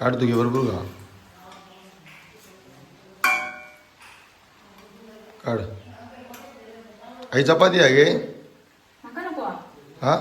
काढ तू घे बरोबर का काढ. आई चपाती आहे गे. हा?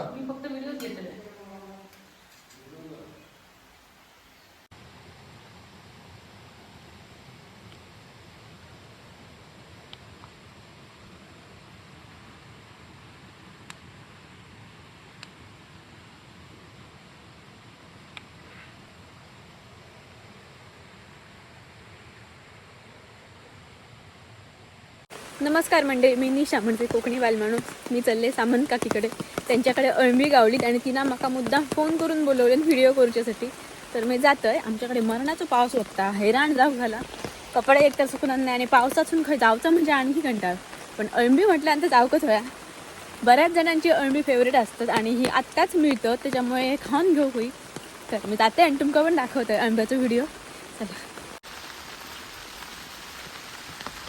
नमस्कार मंडळी मी निशा म्हणजे कोकणी बालमाणूस मी चालले सामंत काकीकडे. त्यांच्याकडे अळमी गावलीत आणि तिनं माका मुद्दाम फोन करून बोलवले व्हिडिओ करूच्यासाठी. तर मी जातोय. आमच्याकडे मरणाचा पाऊस होता. हैराण जाऊ झाला कपडे एकतर सुकणार नाही आणि पावसातून खंय जावचं म्हणजे आणखी कंटाळ. पण अळंबी म्हटल्यानंतर जावकच होया. बऱ्याच जणांची अळंबी फेवरेट असतात आणि ही आत्ताच मिळतं त्याच्यामुळे खाऊन घेऊ होई. तर मी जाते आणि तुमका पण दाखवतोय अळंब्याचा व्हिडिओ चला.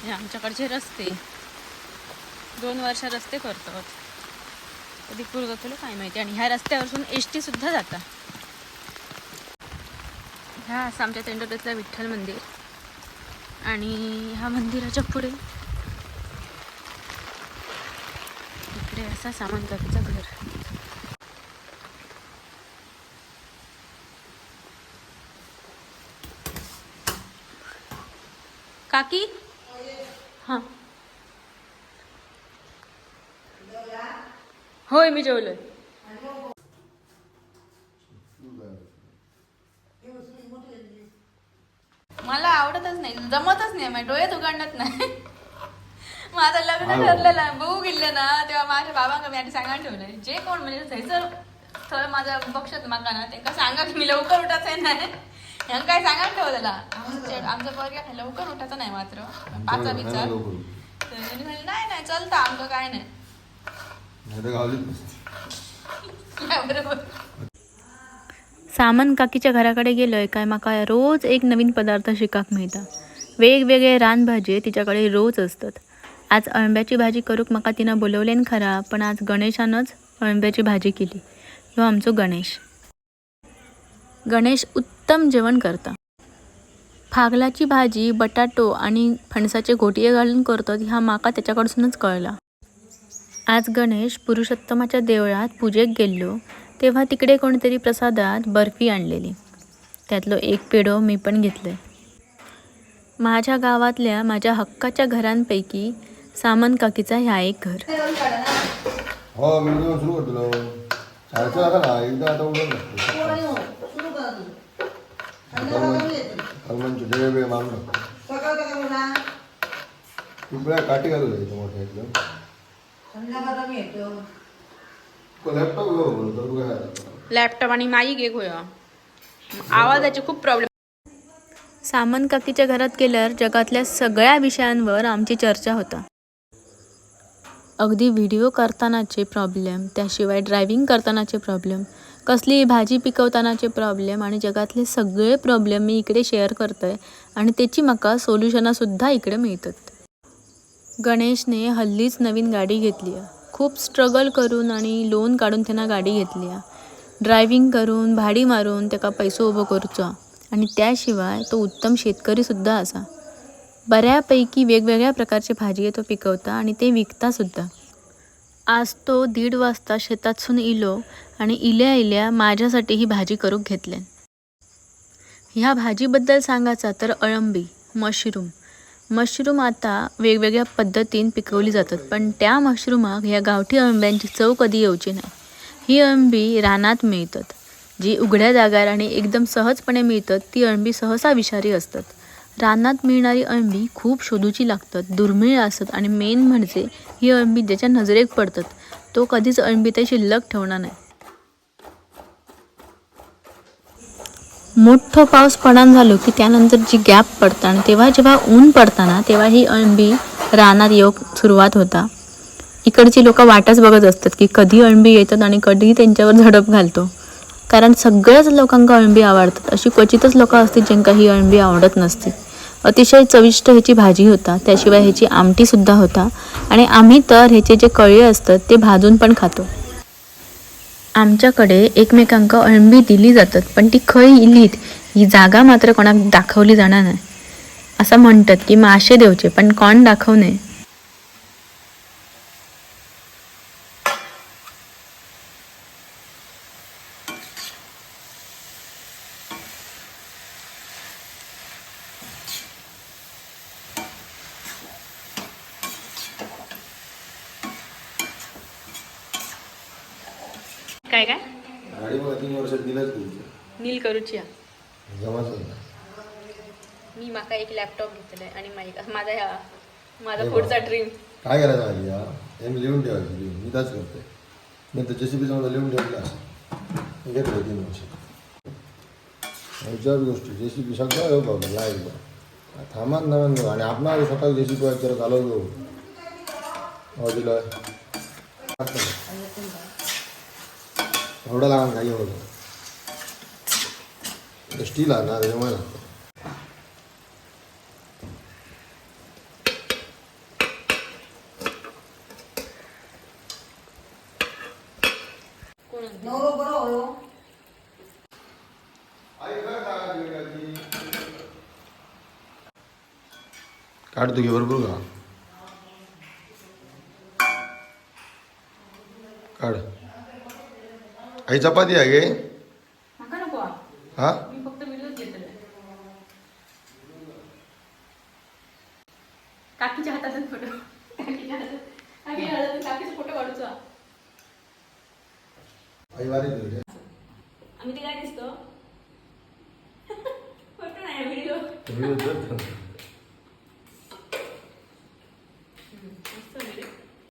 हे आमच्याकडचे रस्ते. दोन वर्ष रस्ते करतात. कधी पूर्ग तुला काय माहिती. आणि ह्या रस्त्यावरून एस टी सुद्धा जाता ह्या असं आमच्या तेंडोलीतलं विठ्ठल मंदिर. आणि ह्या मंदिराच्या पुढे इकडे असा सामंताचं घर. काकी? हां. होय मी जेवलोय. मला आवडतच नाही जमतच नाही माझ्या डोळ्यात उघडणत नाही. माझं लग्न. ठरलेलं आहे बहू गेले ना तेव्हा माझ्या बाबांका मी आधी सांगायला ठेवलंय जे कोण म्हणजे थंयसर थंय माझं बघशात माका ना ते सांगा की मी लवकर उठायचं आहे नाही ह्यांना काय सांगायला आमच्या आमचं पोरग्या लवकर उठायचं नाही मात्र. पाचा विचार. तर त्यांनी म्हणले, नाही नाही चालतं आमचं काय नाही. बरोबर सामन काकीच्या घराकडे गेलोय काय माका रोज एक नवीन पदार्थ शिकाक मिळता. वेगवेगळे रानभाजी तिच्याकडे रोज असतात. आज अळंब्याची भाजी करूक म्हाका तिनं बोलवलेन खरा पण आज गणेशानंच अळंब्याची भाजी केली. ह्यो आमचो गणेश. गणेश उत्तम जेवण करता. फागलाची भाजी बटाटो आणि फणसाचे घोटिये घालून करतात ह्या माका त्याच्याकडसूनच कळला. आज गणेश पुरुषोत्तमाच्या देवळात पूजेक गेल्लो तेव्हा तिकडे कोणीतरी प्रसादात बर्फी आणलेली. त्यातलो एक पेढो मी पण घेतले माझ्या गावातल्या माझ्या हक्काच्या घरांपैकी सामन काकीचा ह्या एक घर. हो मी सुरू करतो. मागणं पिंपळ्या काठी घालू द्यायचं मोठ्या एकदम. लॅपटॉप घेऊ तर काय लॅपटॉप आणि माईक एक होय आवाजाचे खूप प्रॉब्लेम सामंत काकीच्या घरात गेल्यावर जगातल्या सगळ्या विषयांवर आमची चर्चा होता. अगदी व्हिडिओ करतानाचे प्रॉब्लेम त्याशिवाय ड्रायव्हिंग करतानाचे प्रॉब्लेम कसलीही भाजी पिकवतानाचे प्रॉब्लेम आणि जगातले सगळे प्रॉब्लेम मी इकडे शेअर करतोय आणि त्याची म्हाका सोल्युशनासुद्धा इकडे मिळतात. गणेशने हल्लीच नवीन गाडी घेतली आहे. खूप स्ट्रगल करून आणि लोन काढून त्यांना गाडी घेतली आहे. ड्रायव्हिंग करून भाडी मारून त्याका पैसो उभो करचो आणि त्याशिवाय तो उत्तम शेतकरीसुद्धा असा. बऱ्यापैकी वेगवेगळ्या प्रकारचे भाजी तो पिकवता आणि ते विकता सुद्दां आज तो दीड वाजता शेतातसून इलो आणि इल्या इल्या माझ्यासाठी ही भाजी करून घेतल्यान ह्या भाजीबद्दल सांगायचा तर अळंबी मशरूम. मशरूम आता वेगवेगळ्या पद्धतीन पिकवली जातात पण त्या मशरूमाक ह्या गावठी अळंब्यांची चव कधी येऊची नाही. ही अळंबी रानात मिळतात. जी उघड्या जागार आणि एकदम सहजपणे मिळतात ती अळंबी सहसा विषारी असतात. रानात मिळणारी अळंबी खूप शोधूची लागतात दुर्मिळ असतात आणि मेन म्हणजे ही अळंबी ज्याच्या नजरेक पडतात. तो कधीच अळंबी ते शिल्लक ठेवणार नाही. मोठं पाऊस पडान झालो की त्यानंतर जी गॅप पडता तेव्हा जेव्हा ऊन पडताना तेव्हा ही अळंबी रानात येऊक सुरुवात होता. इकडची लोक वाटच बघत असतात की कधी अळंबी येतात आणि कधी त्यांच्यावर झडप घालतो. कारण सगळ्याच लोकांका अळंबी आवडतात. अशी क्वचितच लोक असतील ज्यांका ही अळंबी आवडत नसते अतिशय चविष्ट ह्याची भाजी होता. त्याशिवाय ह्याची आमटीसुद्धा होता. आणि आम्ही तर ह्याचे जे कळे असतात ते भाजून पण खातो. आमच्याकडे एकमेकांक अळंबी दिली जातात पण ती खंय इलीत ही जागा मात्र कोणाक दाखवली जाणार नाही. असं म्हणतात की माशे देवचे पण कोण दाखवणे काय काय? गाडी मला तीन वर्षात दिलंच नील करूची जमाच मी माका एक लॅपटॉप घेतलाय आणि माझा ह्या माझा अरे पुढचा वा. ड्रीम काय करायचं आधी या? हे मी लिहून ठेवायची लिहून. मी त्याच करते मी तर जेसीबी समजा लिहून ठेवलं असं. घेतलं तीन वर्ष. विचार गोष्टी जेसीबी सगळं येऊ बाबा लाइट थांबान नव्यान आणि आपण स्वतः जेसीबी जरा घालवतो हो दिलं एवढं लहान काही होतं स्टील आहे ना त्याच्यामुळे लागतं नवरो बरो होयो काढतो घे भरपूर का काढ आई चपाती आहे गे नको. हा? मी फक्त व्हिडिओ घेतलाय. काकीच्या हातातच फोटो. काकीच्या हातात. हातात काकीचा फोटो काढूचा. आई वारी आम्ही ते काय दिसतो? फोटो नाही व्हिडिओ. व्हिडिओ